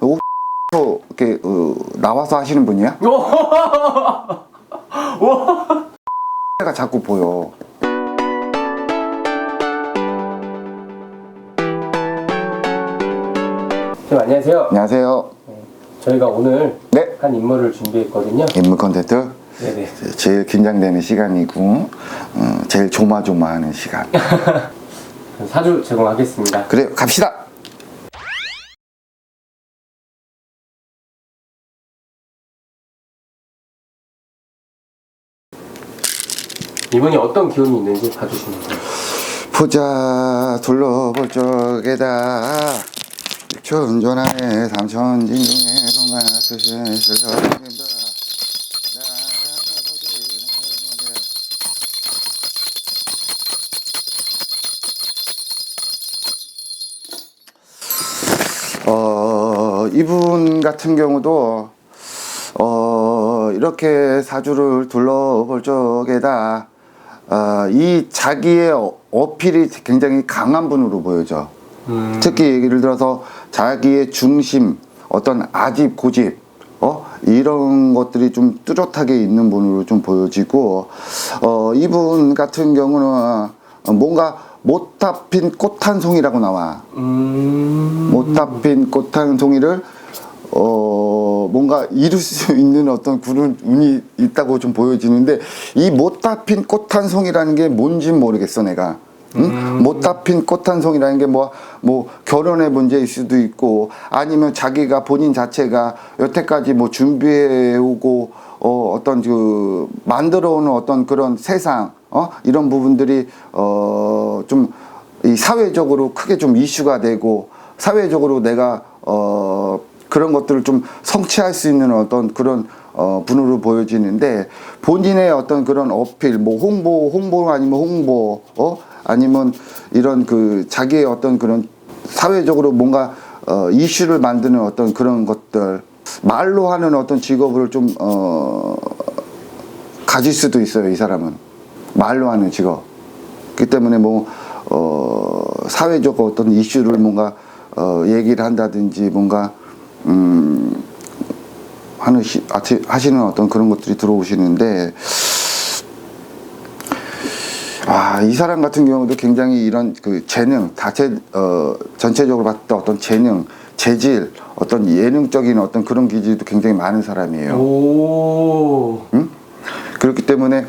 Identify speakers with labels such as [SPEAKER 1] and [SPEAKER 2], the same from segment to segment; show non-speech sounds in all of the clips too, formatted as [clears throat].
[SPEAKER 1] 혹시 이렇게 어, 나와서 하시는 분이야? [laughs] 가 자꾸 보여.
[SPEAKER 2] 네, 안녕하세요.
[SPEAKER 1] 안녕하세요.
[SPEAKER 2] 저희가 오늘
[SPEAKER 1] 네.
[SPEAKER 2] 한 인물을 준비했거든요.
[SPEAKER 1] 인물 컨텐츠
[SPEAKER 2] 네네.
[SPEAKER 1] 제일 긴장되는 시간이고 어, 제일 조마조마하는 시간. [laughs]
[SPEAKER 2] 사주 제공하겠습니다.
[SPEAKER 1] 그래 갑시다.
[SPEAKER 2] 이분이 어떤 기운이 있는지 봐주시면 돼요.
[SPEAKER 1] 보자 둘러볼 적에다 천전하에 삼천진중에 동가트신 실성입니다. 어 이분 같은 경우도 어 이렇게 사주를 둘러볼 적에다 아, 이 자기의 어- 어필이 굉장히 강한 분으로 보여져.
[SPEAKER 2] 음,
[SPEAKER 1] 특히 예를 들어서 자기의 중심, 어떤 아집, 고집, 어? 이런 것들이 좀 뚜렷하게 있는 분으로 좀 보여지고, 어, 이분 같은 경우는 뭔가 못다 핀 꽃 한 송이라고 나와.
[SPEAKER 2] 음,
[SPEAKER 1] 못다 핀 꽃 한 송이를 어 뭔가 이룰 수 [laughs] 있는 어떤 그런 운이 있다고 좀 보여지는데 이 못다 핀 꽃 한 송이라는 게 뭔지 모르겠어 내가. 응? 못다 핀 꽃 한 송이라는 게 뭐 뭐 결혼의 문제일 수도 있고 아니면 자기가 본인 자체가 여태까지 뭐 준비해 오고 어 어떤 그 만들어 오는 어떤 그런 세상 어? 이런 부분들이 어 좀 이 사회적으로 크게 좀 이슈가 되고 사회적으로 내가 어 그런 것들을 좀 성취할 수 있는 어떤 그런 어 분으로 보여지는데 본인의 어떤 그런 어필 뭐 홍보 홍보 아니면 홍보 어? 아니면 이런 그 자기의 어떤 그런 사회적으로 뭔가 어 이슈를 만드는 어떤 그런 것들 말로 하는 어떤 직업을 좀 어 가질 수도 있어요 이 사람은. 말로 하는 직업. 그렇기 때문에 뭐, 어, 사회적 어떤 이슈를 뭔가, 어, 얘기를 한다든지 뭔가, 음, 하는, 시, 하시- 하시는 어떤 그런 것들이 들어오시는데, 아, 이 사람 같은 경우도 굉장히 이런 그 재능, 자체, 어, 전체적으로 봤을 때 어떤 재능, 재질, 어떤 예능적인 어떤 그런 기질도 굉장히 많은 사람이에요.
[SPEAKER 2] 오,
[SPEAKER 1] 응? 그렇기 때문에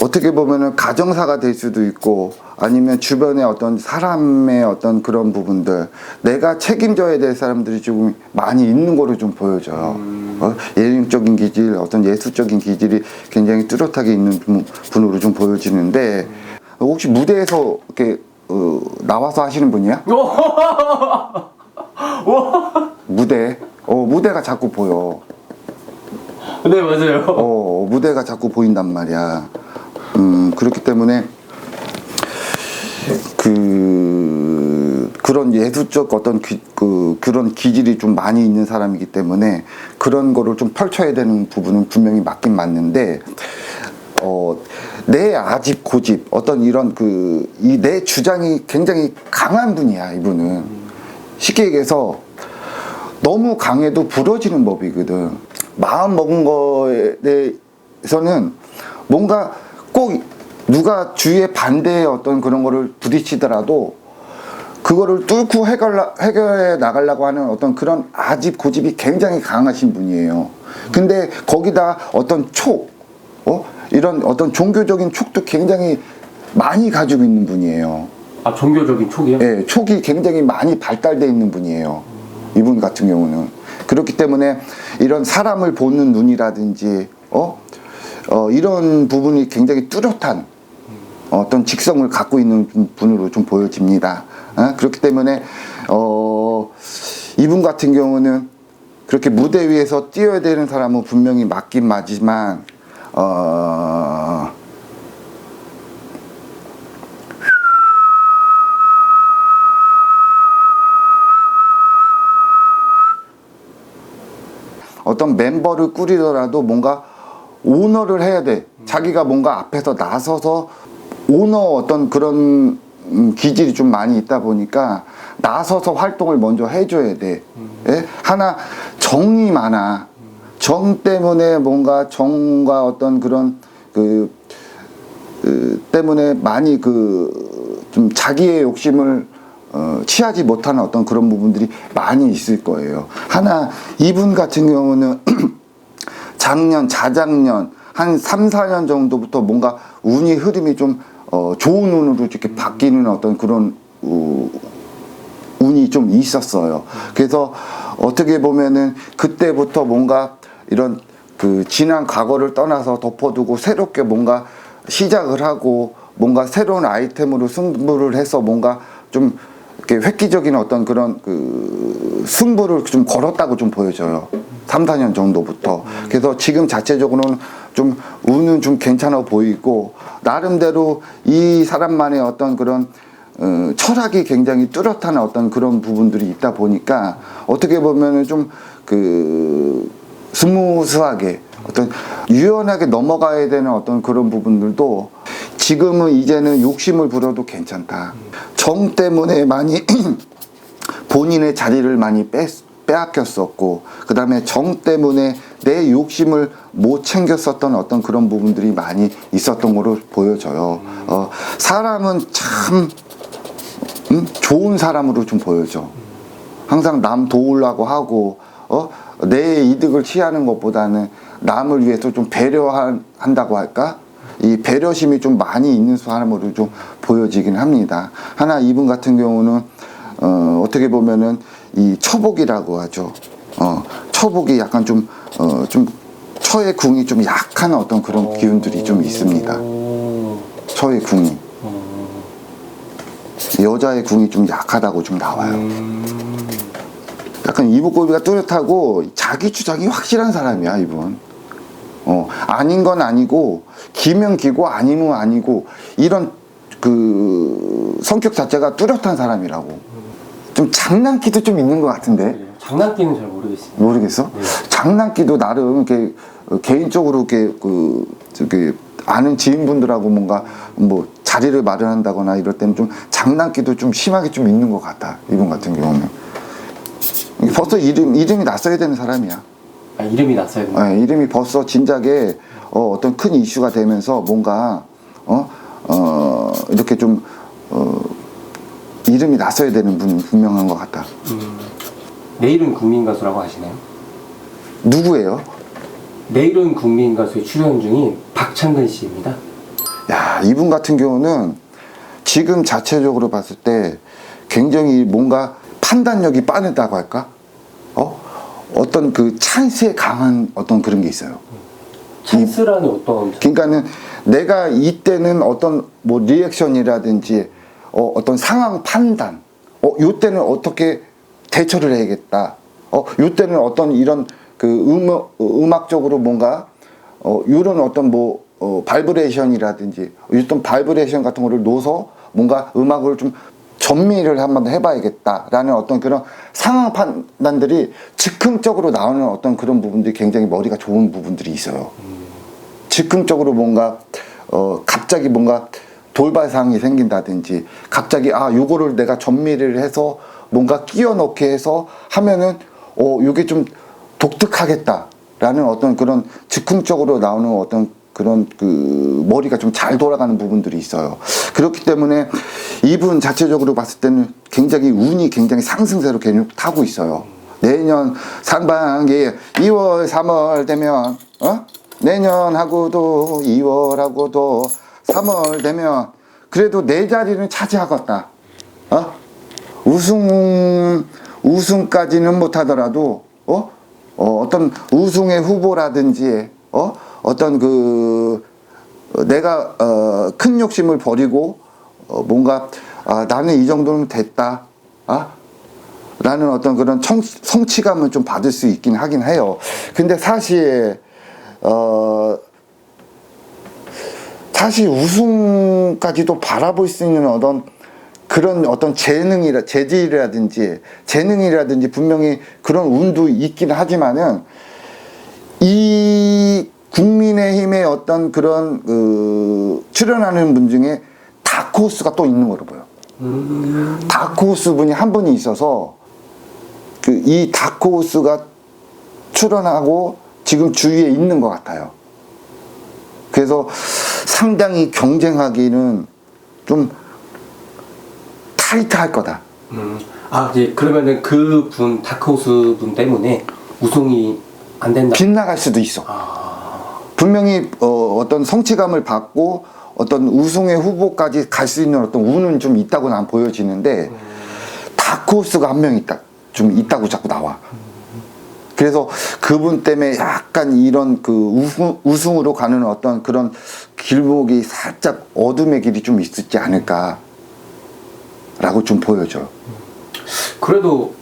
[SPEAKER 1] 어떻게 보면은 가정사가 될 수도 있고 아니면 주변에 어떤 사람의 어떤 그런 부분들 내가 책임져야 될 사람들이 조금 많이 있는 거로 좀 보여져요. 어? 예능적인 기질, 어떤 예술적인 기질이 굉장히 뚜렷하게 있는 분- 분으로 좀 보여지는데 혹시 무대에서 이렇게 어, 나와서 하시는 분이야? [laughs] 무대, 어 무대가 자꾸 보여.
[SPEAKER 2] 네 맞아요.
[SPEAKER 1] 어, 무대가 자꾸 보인단 말이야. 음, 그렇기 때문에 그 그런 예술적 어떤 기, 그 그런 기질이 좀 많이 있는 사람이기 때문에 그런 거를 좀 펼쳐야 되는 부분은 분명히 맞긴 맞는데 어, 내 아집 고집 어떤 이런 그 이 내 주장이 굉장히 강한 분이야 이분은 쉽게 얘기해서 너무 강해도 부러지는 법이거든. 마음 먹은 거에 대해서는 뭔가 꼭 누가 주위에 반대의 어떤 그런 거를 부딪히더라도 그거를 뚫고 해결, 해결해 나가려고 하는 어떤 그런 아집 고집이 굉장히 강하신 분이에요. 근데 거기다 어떤 촉, 어? 이런 어떤 종교적인 촉도 굉장히 많이 가지고 있는 분이에요.
[SPEAKER 2] 아 종교적인 촉이요?
[SPEAKER 1] 예, 촉이 굉장히 많이 발달되어 있는 분이에요. 이분 같은 경우는. 그렇기 때문에 이런 사람을 보는 눈이라든지, 어? 어, 이런 부분이 굉장히 뚜렷한 어떤 직성을 갖고 있는 분- 분으로 좀 보여집니다. 어? 그렇기 때문에, 어, 이분 같은 경우는 그렇게 무대 위에서 뛰어야 되는 사람은 분명히 맞긴 맞지만, 어, 어떤 멤버를 꾸리더라도 뭔가 오너를 해야 돼. 자기가 뭔가 앞에서 나서서 오너 어떤 그런 음, 기질이 좀 많이 있다 보니까 나서서 활동을 먼저 해줘야 돼. 예? 하나 정이 많아. 정 때문에 뭔가 정과 어떤 그런 그, 그 때문에 많이 그 좀 자기의 욕심을 어, 취하지 못하는 어떤 그런 부분들이 많이 있을 거예요. 하나 이분 같은 경우는 [clears throat] 작년, 자작년 한 3, 4년 정도부터 뭔가 운이 흐름이 좀 어, 좋은 운으로 이렇게 바뀌는 어떤 그런 어, 운이 좀 있었어요. 그래서 어떻게 보면은 그때부터 뭔가 이런 그 지난 과거를 떠나서 덮어두고 새롭게 뭔가 시작을 하고 뭔가 새로운 아이템으로 승부를 해서 뭔가 좀 획기적인 어떤 그런 그 승부를 좀 걸었다고 좀 보여져요. 3, 4년 정도부터. 그래서 지금 자체적으로는 좀 운은 좀 괜찮아 보이고 나름대로 이 사람만의 어떤 그런 어, 철학이 굉장히 뚜렷한 어떤 그런 부분들이 있다 보니까 어떻게 보면은 좀그 스무스하게 어떤 유연하게 넘어가야 되는 어떤 그런 부분들도 지금은 이제는 욕심을 부려도 괜찮다. 정 때문에 많이 [clears throat] 본인의 자리를 많이 빼, 빼앗겼었고 그 다음에 정 때문에 내 욕심을 못 챙겼었던 어떤 그런 부분들이 많이 있었던 거로 보여져요. 어, 사람은 참 음? 좋은 사람으로 좀 보여져. 항상 남 도우려고 하고 어? 내 이득을 취하는 것보다는 남을 위해서 좀 배려한다고 할까? 이 배려심이 좀 많이 있는 사람으로 좀 보여지긴 합니다. 하나 이분 같은 경우는 어, 어떻게 보면은 이 처복이라고 하죠. 어, 처복이 약간 좀 어, 좀 처의 궁이 좀 약한 어떤 그런 기운들이 좀 있습니다.
[SPEAKER 2] 오.
[SPEAKER 1] 처의 궁이 여자의 궁이 좀 약하다고 좀 나와요.
[SPEAKER 2] 음.
[SPEAKER 1] 약간 이목구비가 뚜렷하고 자기 주장이 확실한 사람이야 이분. 어 아닌 건 아니고 기면 기고 아니면 아니고 이런 그 성격 자체가 뚜렷한 사람이라고. 좀 장난기도 좀 있는 것 같은데.
[SPEAKER 2] 장난기는 잘 모르겠습니다.
[SPEAKER 1] 모르겠어.
[SPEAKER 2] 네.
[SPEAKER 1] 장난기도 나름 이렇게 어, 개인적으로 이렇게 그 저기 아는 지인분들하고 뭔가 뭐 자리를 마련한다거나 이럴 때는 좀 장난기도 좀 심하게 좀 있는 것 같다 이분 같은 경우는 벌써 이름 이름이 낯서야 되는 사람이야.
[SPEAKER 2] 아, 이름이 났어야 된다.
[SPEAKER 1] 예, 이름이 벌써 진작에 어, 어떤 큰 이슈가 되면서 뭔가 어, 어 이렇게 좀 어, 이름이 낯서야 되는 분이 분명한 것 같다.
[SPEAKER 2] 음. 내일은 국민 가수라고 아시나요?
[SPEAKER 1] 누구예요?
[SPEAKER 2] 내일은 국민 가수의 출연 중인 박창근 씨입니다.
[SPEAKER 1] 야, 이분 같은 경우는 지금 자체적으로 봤을 때 굉장히 뭔가 판단력이 빠르다고 할까? 어? 어떤 그 찬스에 강한 어떤 그런 게 있어요.
[SPEAKER 2] 찬스라는 어떤
[SPEAKER 1] 그러니까는 내가 이때는 어떤 뭐 리액션이라든지 어, 어떤 상황 판단, 어, 요때는 어떻게 대처를 해야겠다. 어, 요때는 어떤 이런 그 음악, 음악적으로 뭔가 어, 요런 어떤 뭐 어, 바이브레이션이라든지 어떤 바이브레이션 같은 거를 넣어서 뭔가 음악을 좀 전미를 한번 해봐야겠다라는 어떤 그런 상황 판단들이 즉흥적으로 나오는 어떤 그런 부분들이 굉장히 머리가 좋은 부분들이 있어요. 즉흥적으로 뭔가 어 갑자기 뭔가 돌발 상황이 생긴다든지 갑자기 아 요거를 내가 전미를 해서 뭔가 끼워 넣게 해서 하면은 어 요게 좀 독특하겠다라는 어떤 그런 즉흥적으로 나오는 어떤 그런 그 머리가 좀 잘 돌아가는 부분들이 있어요. 그렇기 때문에 이분 자체적으로 봤을 때는 굉장히 운이 굉장히 상승세로 계속 타고 있어요. 내년 상반기 2월, 3월 되면 어? 내년하고도 2월하고도 3월 되면 그래도 내 자리는 차지하겠다. 어? 우승 우승까지는 못하더라도 어? 어 어떤 우승의 후보라든지 어 어떤 그 어, 내가 어, 큰 욕심을 버리고 어, 뭔가 아, 나는 이 정도면 됐다. 아? 라는 어떤 그런 청, 성취감을 좀 받을 수 있긴 하긴 해요. 근데 사실 어 사실 우승까지도 바라볼 수 있는 어떤 그런 어떤 재능이라 재질이라든지 재능이라든지 분명히 그런 운도 있긴 하지만은 이 국민의힘의 어떤 그런 그 출연하는 분 중에 다크호스가 또 있는 거로 보여. 다크호스 분이 한 분이 있어서 그 이 다크호스가 출연하고 지금 주위에 있는 것 같아요. 그래서 상당히 경쟁하기는 좀 타이트할 거다.
[SPEAKER 2] 음. 아 이제 그러면은 그 분 다크호스 분 때문에 우승이 안 된다.
[SPEAKER 1] 빗나갈 수도 있어.
[SPEAKER 2] 아,
[SPEAKER 1] 분명히 어, 어떤 성취감을 받고 어떤 우승의 후보까지 갈 수 있는 어떤 운은 좀 있다고 난 보여지는데 다크호스가 한 명 있다 좀 있다고 자꾸 나와. 그래서 그분 때문에 약간 이런 그 우승, 우승으로 가는 어떤 그런 길목이 살짝 어둠의 길이 좀 있었지 않을까라고 좀 보여져.
[SPEAKER 2] 그래도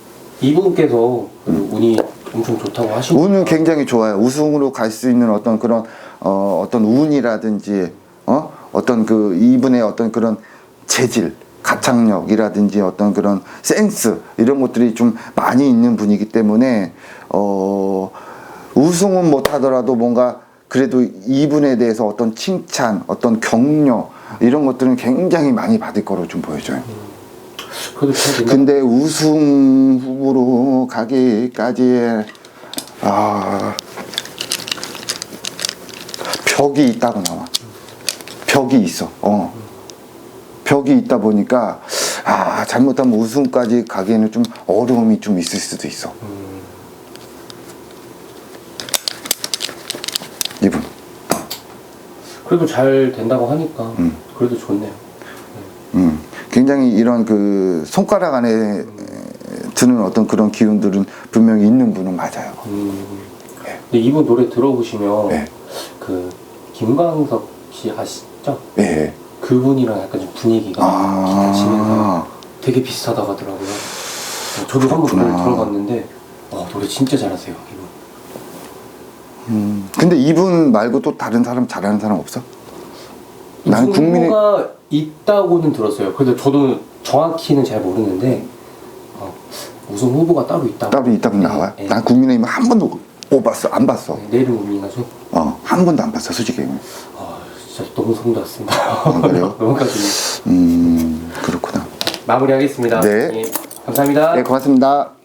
[SPEAKER 2] 이분께서 그 운이 엄청 좋다고 하시고
[SPEAKER 1] 운은 굉장히 좋아요. 우승으로 갈 수 있는 어떤 그런 어, 어떤 운이라든지 어 어떤 그 이분의 어떤 그런 재질, 가창력이라든지 어떤 그런 센스 이런 것들이 좀 많이 있는 분이기 때문에 어 우승은 못하더라도 뭔가 그래도 이분에 대해서 어떤 칭찬, 어떤 격려 이런 것들은 굉장히 많이 받을 거로 좀 보여져요. 근데 우승 후보로 가기까지 아 벽이 있다고 나와. 벽이 있어. 어. 벽이 있다 보니까 아 잘못하면 우승까지 가기에는 좀 어려움이 좀 있을 수도 있어.
[SPEAKER 2] 음,
[SPEAKER 1] 이분.
[SPEAKER 2] 그래도 잘 된다고 하니까 그래도 좋네요.
[SPEAKER 1] 음 굉장히 이런 그 손가락 안에 드는 어떤 그런 기운들은 분명히 있는 분은 맞아요
[SPEAKER 2] 음, 근데 이분 노래 들어보시면
[SPEAKER 1] 네.
[SPEAKER 2] 그 김광석 씨 아시죠?
[SPEAKER 1] 예
[SPEAKER 2] 그분이랑 약간 좀 분위기가 기타 치면서
[SPEAKER 1] 아,
[SPEAKER 2] 되게 비슷하다고 하더라고요. 어, 저도 한번. 노래 들어봤는데 어, 노래 진짜 잘하세요 이분.
[SPEAKER 1] 음, 근데 이분 말고 또 다른 사람 잘하는 사람 없어? 난
[SPEAKER 2] 우승
[SPEAKER 1] 국민의
[SPEAKER 2] 후보가 있다고는 들었어요. 근데 저도 정확히는 잘 모르는데 어, 우승 후보가 따로 있다고.
[SPEAKER 1] 따로 있다고
[SPEAKER 2] 네,
[SPEAKER 1] 나와.
[SPEAKER 2] 네.
[SPEAKER 1] 난 국민의힘 한 번도 못 봤어, 안 봤어.
[SPEAKER 2] 네, 내일은 국민가수.
[SPEAKER 1] 어, 한 번도 안 봤어, 솔직히.
[SPEAKER 2] 아, 진짜 너무 소름 돋았습니다.
[SPEAKER 1] 아, 그래요? [laughs]
[SPEAKER 2] 너무까지
[SPEAKER 1] 음, 그렇구나.
[SPEAKER 2] 마무리하겠습니다.
[SPEAKER 1] 네.
[SPEAKER 2] 예, 감사합니다.
[SPEAKER 1] 네, 고맙습니다.